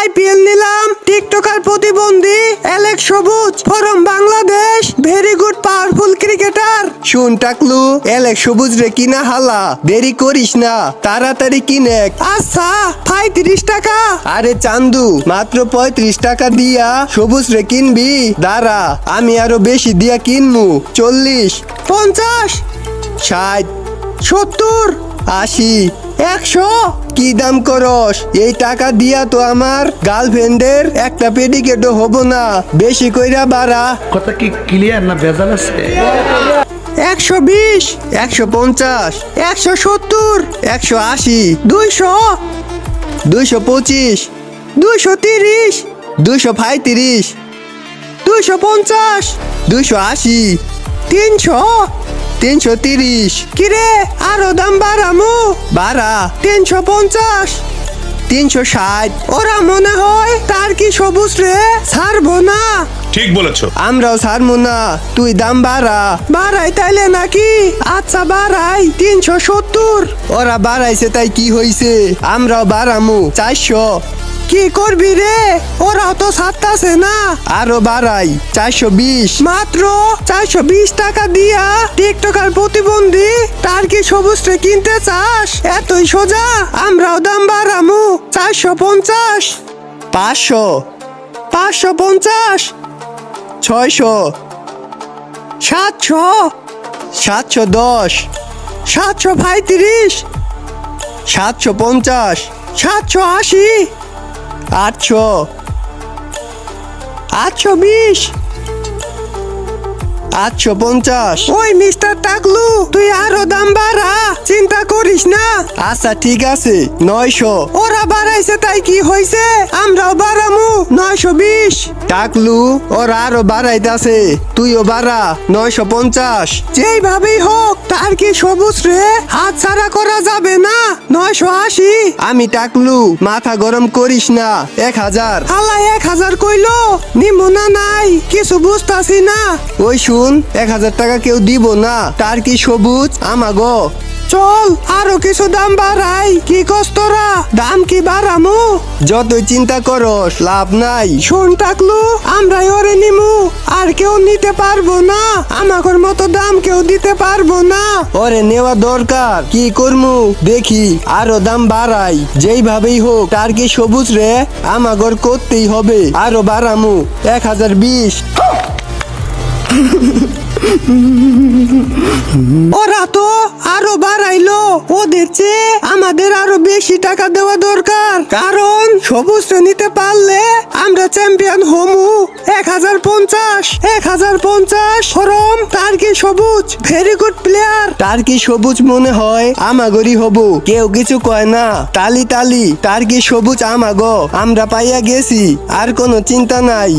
IPL নিলাম TikToker প্রতিবন্ধী Alex Sabuj from Bangladesh very good powerful cricketer শুন টাকলু এলেক সবুজ রে কিনা হালা দেরি করিস না তাড়াতাড়ি কিনে আচ্ছা পঁয়ত্রিশ টাকা। আরে চান্দু মাত্র পঁয়ত্রিশ টাকা দিয়া সবুজ রে কিনবি দাঁড়া আমি আরও বেশি দিয়া কিনমু চল্লিশ। পঞ্চাশ। ষাট। সত্তর। আশি। একশো? কি দাম করস? এই টাকা দিয়া তো আমার গার্লফ্রেন্ডের একটা পেডিকেটও হব না। বেশি কইরা বাড়া। কথা কি ক্লিয়ার না ভেজাল আছে? একশো বিশ একশো পঞ্চাশ একশো সত্তর একশো আশি দুইশো দুইশো পঁচিশ দুইশো তিরিশ দুইশো পঁয়ত্রিশ দুইশো পঞ্চাশ দুইশো আশি তিনশো তিনশো তিরিশ। কিরে আরও দাম বাড়ামু? বারা তিনশো পঞ্চাশ। তিনশো ষাট। ওরা মনে হয় তার কি সবুজ রে? ছাড়বো না। ঠিক বলেছ। আমরাও ছাড়বো না। তুই দাম বাড়া। বাড়াই তাইলে নাকি? আচ্ছা বাড়াই। তিনশো সত্তর। ওরা বাড়াইছে তাই কি হইছে? আমরাও বাড়ামু। চারশো। কি করবি রে? ওরা তো ছাড়তাছে না। আরও বাড়াই চারশো বিশ। মাত্র চারশো বিশ টাকা দিয়া টিকটকার প্রতিবন্ধী তার কি সবুজ কিনতে চাস? এতই সোজা আমরাও দাম বাড়ামু। চারশো পঞ্চাশ। পাঁচশো। পাঁচশো পঞ্চাশ। ছয়শো। সাতশো। সাতশো দশ। সাতশো পঁয়ত্রিশ। সাতশো পঞ্চাশ। সাতশো আশি। আটশো আটশো বিশ। আটশো পঞ্চাশ। ওই মিস্টার টাকলু তুই আরও দাম বাড়া চিন্তা করিস না। আচ্ছা ঠিক আছে নয়শো। ওরা বাড়াইছে তাই কি হয়েছে আমরাও বাড়ামু নয়শো বিশ। টাকলু ওরা আরও বাড়াইতাছে। তুইও বাড়া নয়শো পঞ্চাশ। যেইভাবেই হোক তার কি সবুজ রে? হাত ছাড়া করা যাবে না নয়শো আশি। আমি টাকলু মাথা গরম করিস না এক হাজার। আল্লাহ এক হাজার কইলো নিমুনা নাই কিছু বুঝতাছি না। ওই শুন এক হাজার টাকা কেউ দিব না তার কি সবুজ? আমাগো। চল আরও কিছু দাম বাড়াই। কি কষ্টরা দাম কি বাড়ামু? যতই চিন্তা করস লাভ নাই। শোন টাকলু আমরা ওরে নিমু। আর কেউ নিতে পারব না। আমাদের মতো দাম কেউ দিতে পারব না। ওরে নেওয়া দরকার কি করমু? দেখি আরও দাম বাড়াই। যেইভাবেই হোক তার কি সবুজ রে? আমাগর করতেই হবে আরও বাড়ামু। এক হাজার বিশ। ওরা তো আরও বাড়াইলো। ওদের চেয়ে আমাদের আরও বেশি টাকা দেওয়া দরকার। কারণ সবুজ নিতে পারলে আমরা চ্যাম্পিয়ন হমু। এক হাজার পঞ্চাশ, এক হাজার পঞ্চাশ ফরম তার কি সবুজ ভেরি গুড প্লেয়ার তার কি সবুজ মনে হয় আমাগরি হব। কেউ কিছু কয় না তালি তালি তার কি সবুজ আমাগো। আমরা পাইয়া গেছি, আর কোনো চিন্তা নাই।